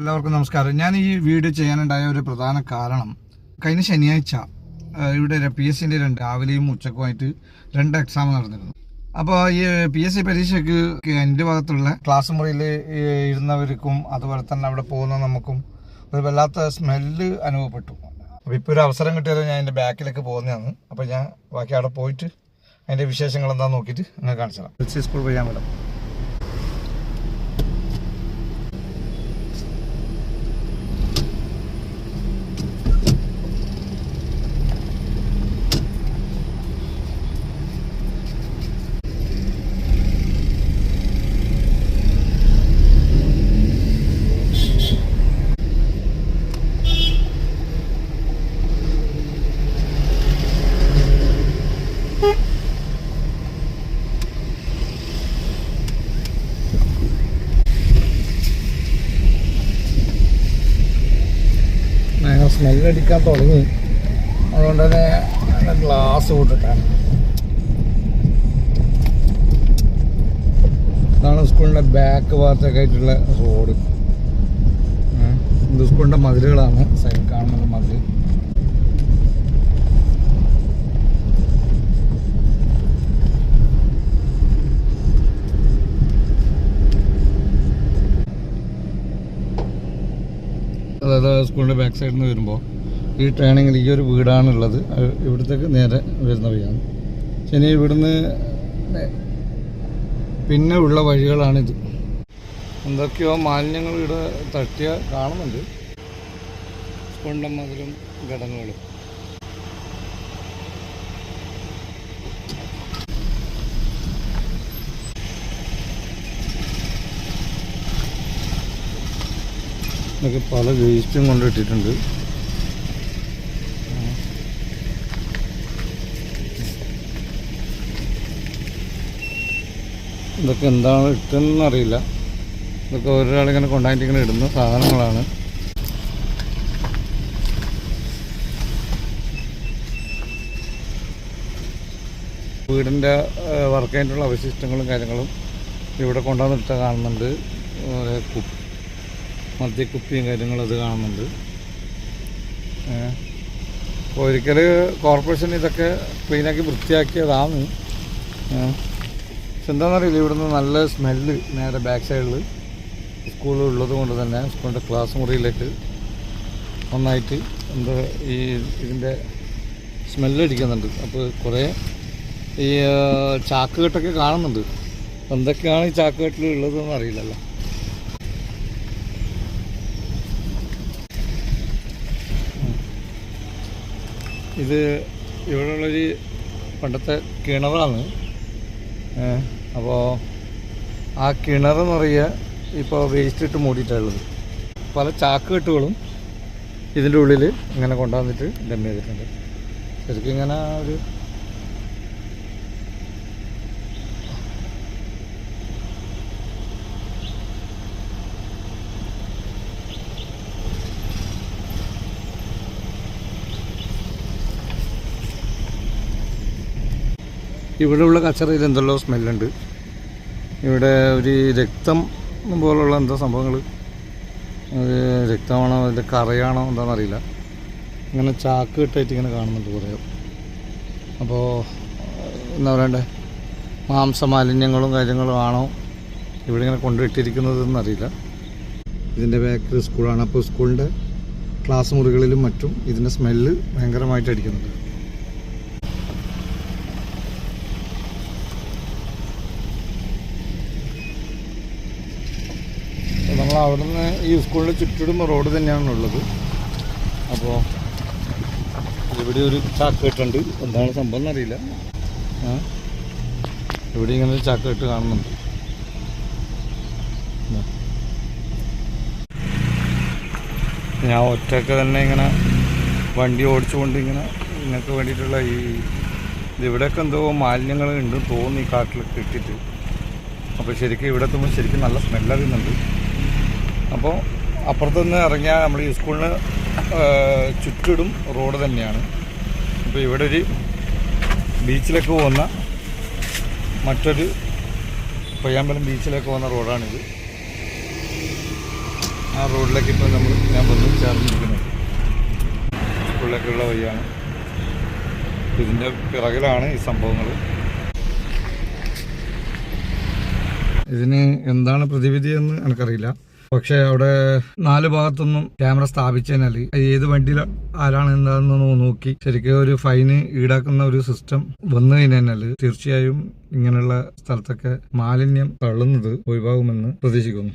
എല്ലാവർക്കും നമസ്കാരം. ഞാൻ ഈ വീഡിയോ ചെയ്യാനുണ്ടായ ഒരു പ്രധാന കാരണം കഴിഞ്ഞ ശനിയാഴ്ച ഇവിടെ പി എസ് സിന്റെ രണ്ട് രാവിലെയും ഉച്ചക്കുമായിട്ട് രണ്ട് എക്സാം നടന്നിരുന്നു. അപ്പോൾ ഈ പി എസ് സി പരീക്ഷയ്ക്ക് എന്റെ ഭാഗത്തുള്ള ക്ലാസ് മുറിയിൽ ഇരുന്നവർക്കും അതുപോലെ തന്നെ അവിടെ പോകുന്ന നമുക്കും ഒരു വല്ലാത്ത സ്മെല്ല് അനുഭവപ്പെട്ടു. അപ്പോൾ ഇപ്പോൾ ഒരു അവസരം കിട്ടിയത് ഞാൻ എന്റെ ബാക്കിലേക്ക് പോകുന്നതാണ്. അപ്പോൾ ഞാൻ ബാക്കി അവിടെ പോയിട്ട് അതിന്റെ വിശേഷങ്ങൾ എന്താണെന്ന് നോക്കിയിട്ട് അങ്ങനെ കാണിച്ചു തരാം സ്കൂൾ പോയി ഞാൻ വിടാം ഭയങ്കര സ്മെല്ലടിക്കാൻ തുടങ്ങി. അതുകൊണ്ട് തന്നെ ഗ്ലാസ് കൂട്ടിട്ടാണ്. ഇതാണ് സ്കൂളിന്റെ ബാക്ക് ഭാഗത്തൊക്കെ ആയിട്ടുള്ള റോഡ്. ഇത് സ്കൂളിന്റെ മതിലുകളാണ്. സൈഡ് കാണുന്നത് മതിൽ. അതായത് സ്കൂളിന്റെ ബാക്ക് സൈഡിൽ നിന്ന് വരുമ്പോൾ ഈ ടേണിങ്ങിൽ ഈ ഒരു വീടാണുള്ളത്. ഇവിടത്തേക്ക് നേരെ വരുന്ന വഴിയാണ്. ശനി ഇവിടുന്ന് പിന്നെ ഉള്ള വഴികളാണിത്. എന്തൊക്കെയോ മാലിന്യങ്ങൾ ഇവിടെ തട്ടിയ കാണുന്നുണ്ട്. സ്കൂളിന്റെ മതിലും ഘടനകളും ഇതൊക്കെ പല വേസ്റ്റും കൊണ്ടിട്ടിട്ടുണ്ട് ഇതൊക്കെ എന്താണ് ഇട്ടെന്ന് അറിയില്ല. ഇതൊക്കെ ഒരാളിങ്ങനെ കൊണ്ടായിട്ട് ഇങ്ങനെ ഇടുന്ന സാധനങ്ങളാണ്. വീടിന്റെ വർക്കായിട്ടുള്ള അവശിഷ്ടങ്ങളും കാര്യങ്ങളും ഇവിടെ കൊണ്ടുവന്നിട്ട് കാണുന്നുണ്ട്. ഏ, കു- മദ്യക്കുപ്പിയും കാര്യങ്ങളും അത് കാണുന്നുണ്ട്. അപ്പോൾ ഒരിക്കൽ കോർപ്പറേഷൻ ഇതൊക്കെ ക്ലീനാക്കി വൃത്തിയാക്കിയതാണ്. പക്ഷെ എന്താണെന്നറിയില്ല ഇവിടുന്ന് നല്ല സ്മെല്ല് നേരെ ബാക്ക് സൈഡിൽ സ്കൂളിൽ ഉള്ളത് കൊണ്ട് തന്നെ സ്കൂളിന്റെ ക്ലാസ് മുറിയിലേക്ക് നന്നായിട്ട് എന്താ ഈ ഇതിന്റെ സ്മെല്ലടിക്കുന്നുണ്ട് അപ്പോൾ കുറേ ഈ ചാക്കുകെട്ടൊക്കെ കാണുന്നുണ്ട് എന്തൊക്കെയാണ് ഈ ചാക്കുകെട്ടിൽ ഉള്ളതെന്ന് അറിയില്ലല്ലോ ഇത് ഇവിടെയുള്ളൊരു പണ്ടത്തെ കിണറാണ്. അപ്പോൾ ആ കിണർ നിറയെ ഇപ്പോൾ വേസ്റ്റ് ഇട്ട് മൂടിയിട്ടുള്ളത് പല ചാക്കുകെട്ടുകളും ഇതിന്റെ ഉള്ളിൽ ഇങ്ങനെ കൊണ്ടുവന്നിട്ട് ഡം ചെയ്തിട്ടുണ്ട്. ശരിക്കും ഇങ്ങനെ ഒരു ഇവിടെയുള്ള കച്ചറയിൽ എന്തെല്ലോ സ്മെല്ലുണ്ട്. ഇവിടെ ഒരു രക്തം പോലുള്ള എന്തോ സംഭവങ്ങൾ അത് രക്തമാണോ? അതിന്റെ കറയാണോ? എന്താണെന്നറിയില്ല ഇങ്ങനെ ചാക്ക് ഇട്ടായിട്ട് ഇങ്ങനെ കാണുന്നുണ്ട് കുറേ. അപ്പോൾ എന്താ പറയണ്ടേ? മാംസമാലിന്യങ്ങളും കാര്യങ്ങളും ആണോ ഇവിടെ ഇങ്ങനെ കൊണ്ടിട്ടിരിക്കുന്നതെന്ന് എന്നറിയില്ല ഇതിന്റെ ബാക്കിൽ സ്കൂളാണ് അപ്പോൾ സ്കൂളിന്റെ ക്ലാസ് മുറികളിലും മറ്റും ഇതിന്റെ സ്മെല്ല് ഭയങ്കരമായിട്ട് അടിക്കുന്നുണ്ട് നമ്മൾ അവിടുന്ന് ഈ സ്കൂളിന്റെ ചുറ്റിടും റോഡ് തന്നെയാണുള്ളത് അപ്പോൾ ഇവിടെ ഒരു ചാക്ക് കെട്ടുണ്ട് എന്താണ് സംഭവം എന്നറിയില്ല. ഇവിടെ ഇങ്ങനെ ഒരു ചാക്ക് കെട്ട് കാണുന്നുണ്ട് ഞാൻ ഒറ്റയ്ക്ക് തന്നെ ഇങ്ങനെ വണ്ടി ഓടിച്ചുകൊണ്ട് ഇങ്ങനെ നിങ്ങൾക്ക് വേണ്ടിയിട്ടുള്ള ഈ ഇവിടെയൊക്കെ എന്തോ മാലിന്യങ്ങൾ ഉണ്ട് തോന്നി കാട്ടിൽ കിട്ടിയിട്ട് അപ്പോൾ ശരിക്കും ഇവിടെ എത്തുമ്പോൾ ശരിക്കും നല്ല സ്മെല്ല് അറിയുന്നുണ്ട്. അപ്പോൾ അപ്പുറത്തുനിന്ന് ഇറങ്ങിയാൽ നമ്മൾ ഈ സ്കൂളിന് ചുറ്റിടും റോഡ് തന്നെയാണ്. അപ്പോൾ ഇവിടെ ഒരു ബീച്ചിലേക്ക് പോകുന്ന മറ്റൊരു പയ്യാമ്പലം ബീച്ചിലേക്ക് പോകുന്ന റോഡാണിത്. ആ റോഡിലേക്ക് ഇപ്പോൾ നമ്മൾ ഞാൻ വന്ന് ചേർന്നിരിക്കുന്നത്. സ്കൂളിലേക്കുള്ള വഴിയാണ്. ഇതിന്റെ പിറകിലാണ് ഈ സംഭവങ്ങൾ. ഇതിന് എന്താണ് പ്രതിവിധി എന്ന് എനിക്കറിയില്ല. പക്ഷെ അവിടെ നാല് ഭാഗത്തൊന്നും ക്യാമറ സ്ഥാപിച്ചതിനാൽ ഏത് വണ്ടിയിൽ ആരാണ് എന്താണെന്ന് നോക്കി. ശരിക്കും ഒരു ഫൈന് ഈടാക്കുന്ന ഒരു സിസ്റ്റം വന്നു കഴിഞ്ഞാൽ തീർച്ചയായും ഇങ്ങനെയുള്ള സ്ഥലത്തൊക്കെ മാലിന്യം തള്ളുന്നത് ഒഴിവാകുമെന്ന് പ്രതീക്ഷിക്കുന്നു.